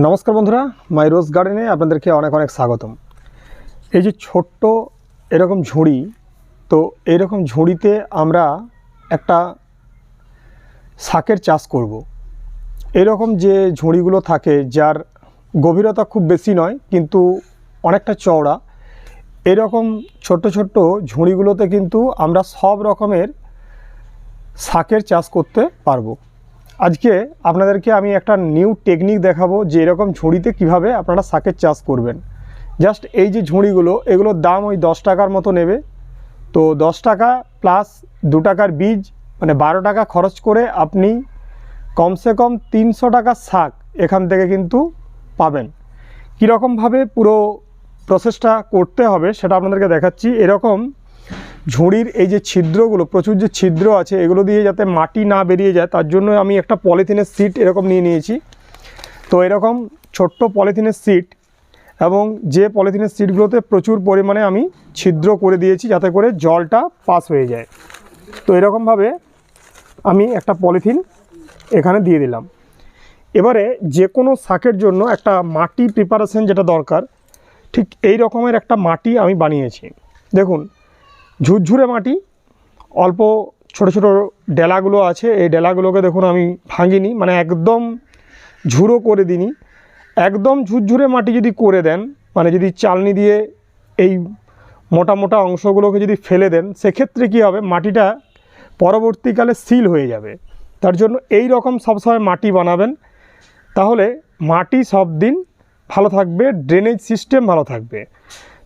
নমস্কার বন্ধুরা, মাই রোজ গার্ডেনে আপনাদেরকে অনেক অনেক স্বাগতম এই যে ছোট্ট এরকম ঝুড়ি, তো এরকম ঝুড়িতে আমরা একটা শাকের চাষ করব। এরকম যে ঝুড়িগুলো থাকে, যার গভীরতা খুব বেশি নয়, কিন্তু অনেকটা চওড়া, এরকম ছোট্ট ছোট্ট ঝুড়িগুলোতে কিন্তু আমরা সব রকমের শাকের চাষ করতে পারব আজকে আপনাদেরকে আমি একটা নিউ টেকনিক দেখাবো যে এরকম ঝুড়িতে কীভাবে আপনারা শাকের চাষ করবেন। জাস্ট এই যে ঝুড়িগুলো, এগুলোর দাম ওই দশ টাকার মতো নেবে। তো দশ টাকা প্লাস দু টাকার বীজ মানে বারো টাকা খরচ করে আপনি কমসে কম তিনশো টাকার শাক এখান থেকে কিন্তু পাবেন। কীরকমভাবে পুরো প্রসেসটা করতে হবে সেটা আপনাদেরকে দেখাচ্ছি। এরকম ঝুড়ির এই যে ছিদ্রগুলো, প্রচুর যে ছিদ্র আছে, এগুলো দিয়ে যাতে মাটি না বেরিয়ে যায়, তার জন্য আমি একটা পলিথিনের সিট এরকম নিয়ে নিয়েছি। তো এরকম ছোট্ট পলিথিনের সিট এবং যে পলিথিনের সিটগুলোতে প্রচুর পরিমাণে আমি ছিদ্র করে দিয়েছি যাতে করে জলটা পাস হয়ে যায়। তো এরকমভাবে আমি একটা পলিথিন এখানে দিয়ে দিলাম। এবারে যে কোনো শাকের জন্য একটা মাটি প্রিপারেশন যেটা দরকার, ঠিক এই রকমের একটা মাটি আমি বানিয়েছি। দেখুন ঝুরঝুরে মাটি, অল্প ছোট ছোট ডেলাগুলো আছে, এই ডেলাগুলোকে দেখুন আমি ভাঙিনি মানে একদম ঝুড়ো করে দিইনি। একদম ঝুরঝুরে মাটি যদি করে দেন মানে যদি চালনি দিয়ে এই মোটা মোটা অংশগুলোকে যদি ফেলে দেন, সেক্ষেত্রে কী হবে? মাটিটা পরবর্তীকালে সিল হয়ে যাবে। তার জন্য এই রকম সবসময় মাটি বানাবেন। তাহলে মাটি সব দিন ভালো থাকবে, ড্রেনেজ সিস্টেম ভালো থাকবে।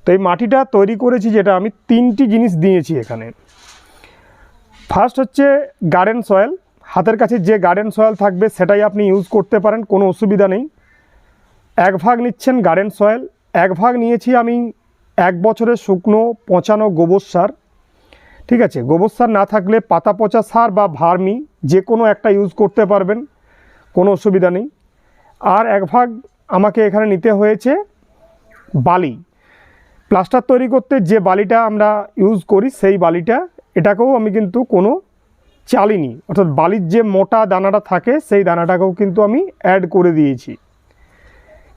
তো এই মাটিটা তৈরি করেছি যেটা আমি তিনটি জিনিস দিয়েছি এখানে। ফার্স্ট হচ্ছে গার্ডেন সয়েল হাতের কাছে যে গার্ডেন সয়েল থাকবে সেটাই আপনি ইউজ করতে পারেন, কোনো অসুবিধা নেই। এক ভাগ নিচ্ছেন গার্ডেন সয়েল এক ভাগ নিয়েছি আমি এক বছরের শুকনো পচানো গোবর সার। ঠিক আছে, গোবর সার না থাকলে পাতা পচা সার বা ভার্মি যে কোনো একটা ইউজ করতে পারবেন, কোনো অসুবিধা নেই। আর এক ভাগ আমাকে এখানে নিতে হয়েছে বালি। প্লাস্টার তৈরি করতে যে বালিটা আমরা ইউজ করি, সেই বালিটা, এটাকেও আমি কিন্তু কোনো চালিনি। অর্থাৎ বালির যে মোটা দানাটা থাকে, সেই দানাটাকেও কিন্তু আমি অ্যাড করে দিয়েছি।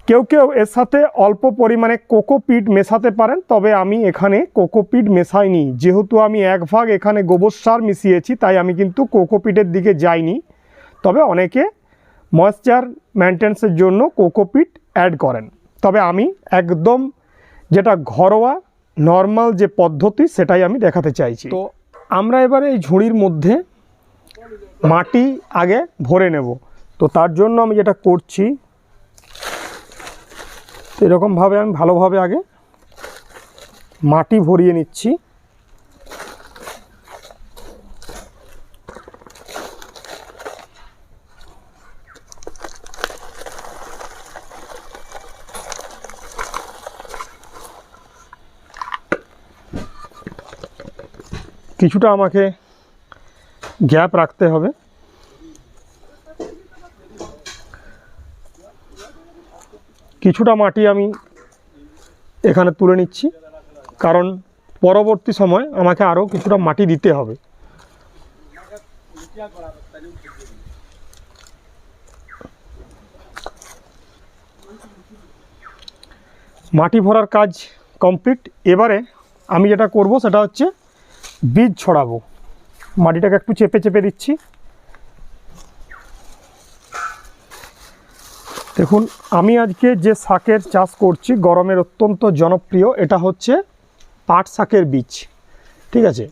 কেউ কেউ এর সাথে অল্প পরিমাণে কোকোপিট মেশাতে পারেন, তবে আমি এখানে কোকোপিট মেশাইনি। যেহেতু আমি এক ভাগ এখানে গোবর সার মিশিয়েছি, তাই আমি কিন্তু কোকোপিটের দিকে যাইনি। তবে অনেকে ময়েশ্চার মেনটেন্সের জন্য কোকোপিট অ্যাড করেন। তবে আমি একদম যেটা ঘরোয়া নর্মাল যে পদ্ধতি সেটাই আমি দেখাতে চাইছি। তো আমরা এবারে এই ঝুড়ির মধ্যে মাটি আগে ভরে নেব। তো তার জন্য আমি যেটা করছি এরকমভাবে আমি ভালোভাবে আগে মাটি ভরিয়ে নিচ্ছি। কিছুটা আমাকে গ্যাপ রাখতে হবে। কিছুটা মাটি আমি এখানে তুলে নিচ্ছি, কারণ পরবর্তী সময় আমাকে আরও কিছুটা মাটি দিতে হবে। মাটি ভরার কাজ কমপ্লিট। এবারে আমি যেটা করব সেটা হচ্ছে বীজ ছড়াবো। মাটিটাকে একটু চেপে চেপে দিচ্ছি। দেখুন, আমি আজকে যে শাকের চাষ করছি, গরমের অত্যন্ত জনপ্রিয়, এটা হচ্ছে পাট শাকের বীজ। ঠিক আছে?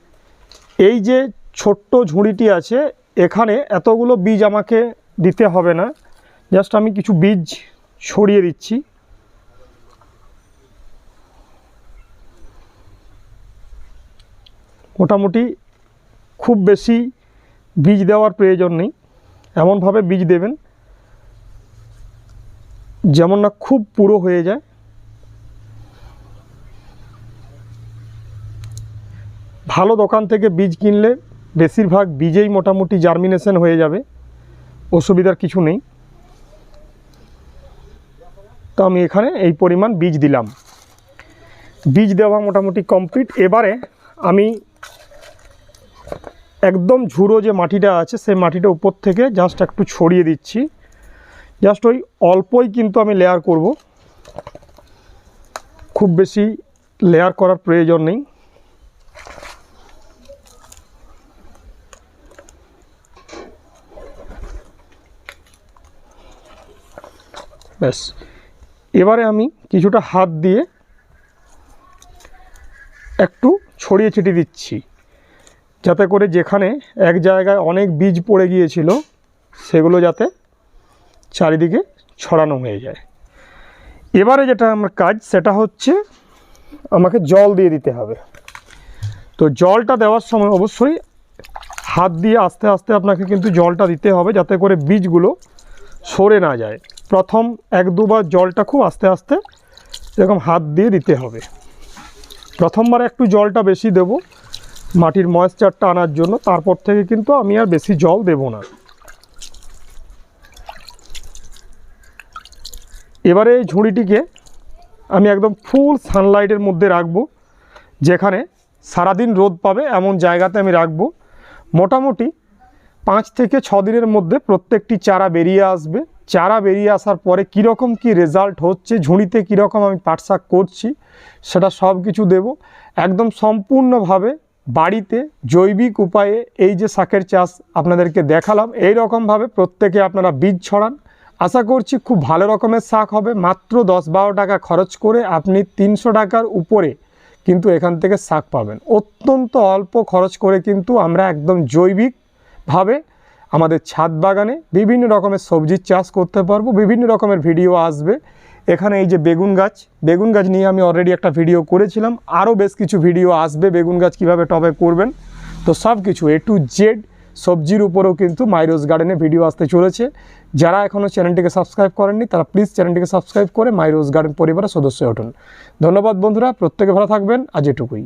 এই যে ছোট্ট ঝুড়িটি আছে, এখানে এতগুলো বীজ আমাকে দিতে হবে না। জাস্ট আমি কিছু বীজ ছড়িয়ে দিচ্ছি। মোটামুটি খুব বেশি বীজ দেওয়ার প্রয়োজন নেই। এমনভাবে বীজ দেবেন যেমন না খুব পুরো হয়ে যায়। ভালো দোকান থেকে বীজ কিনলে বেশিরভাগ বীজেই মোটামুটি জার্মিনেশন হয়ে যাবে, অসুবিধার কিছু নেই। তো আমি এখানে এই পরিমাণ বীজ দিলাম। বীজ দেওয়া মোটামুটি কমপ্লিট। এবারে আমি একদম ঝুড়ো যে মাটিটা আছে, সেই মাটিটা উপর থেকে জাস্ট একটু ছড়িয়ে দিচ্ছি। জাস্ট ওই অল্পই কিন্তু আমি লেয়ার করব। খুব বেশি লেয়ার করার প্রয়োজন নেই। ব্যাস। এবারে আমি কিছুটা হাত দিয়ে একটু ছড়িয়ে ছিটিয়ে দিচ্ছি। যাতে করে যেখানে এক জায়গায় অনেক বীজ পড়ে গিয়েছিল, সেগুলো যাতে চারিদিকে ছড়ানো হয়ে যায়। এবারে যেটা আমার কাজ, সেটা হচ্ছে আমাকে জল দিয়ে দিতে হবে। তো জলটা দেওয়ার সময় অবশ্যই হাত দিয়ে আস্তে আস্তে আপনাকে কিন্তু জলটা দিতে হবে, যাতে করে বীজগুলো সরে না যায়। প্রথম এক দুবার জলটা খুব আস্তে আস্তে এরকম হাত দিয়ে দিতে হবে। প্রথমবার একটু জলটা বেশি দেব মাটির ময়েশ্চারটা আনার জন্য, তারপর থেকে কিন্তু আমি আর বেশি জল দেব না। এবারে এই ঝুড়িটিকে আমি একদম ফুল সানলাইটের মধ্যে রাখব, যেখানে সারাদিন রোদ পাবে, এমন জায়গাতে আমি রাখব। মোটামুটি পাঁচ থেকে ছ দিনের মধ্যে প্রত্যেকটি চারা বেরিয়ে আসবে। চারা বেরিয়ে আসার পরে কীরকম কী রেজাল্ট হচ্ছে, ঝুড়িতে কীরকম আমি পাট শাক করছি, সেটা সব কিছু দেব। একদম সম্পূর্ণভাবে বাড়িতে জৈবিক উপায়ে এই যে শাকের চাষ আপনাদেরকে দেখালাম, এই রকমভাবে প্রত্যেকে আপনারা বীজ ছড়ান। আশা করছি খুব ভালো রকমের শাক হবে, মাত্র দশ বারো টাকা খরচ করে আপনি তিনশো টাকার উপরে কিন্তু এখান থেকে শাক পাবেন। অত্যন্ত অল্প খরচ করে কিন্তু আমরা একদম জৈবিকভাবে আমাদের ছাদ বাগানে বিভিন্ন রকমের সবজির চাষ করতে পারব, বিভিন্ন রকমের ভিডিও আসবে। এখানে এই যে বেগুন গাছ বেগুন গাছ নিয়ে আমি অলরেডি একটা ভিডিও করেছিলাম। আরও বেশ কিছু ভিডিও আসবে বেগুন গাছ কীভাবে টবে করবেন। তো সব কিছু এ টু জেড সবজির উপরেও কিন্তু মাইরোজ গার্ডেনে ভিডিও আসতে চলেছে। যারা এখনও চ্যানেলটিকে সাবস্ক্রাইব করেননি, তারা প্লিজ চ্যানেলটিকে সাবস্ক্রাইব করে মাইরোজ গার্ডেন পরিবারের সদস্য উঠুন ধন্যবাদ বন্ধুরা, প্রত্যেকে ভালো থাকবেন। আজ এটুকুই।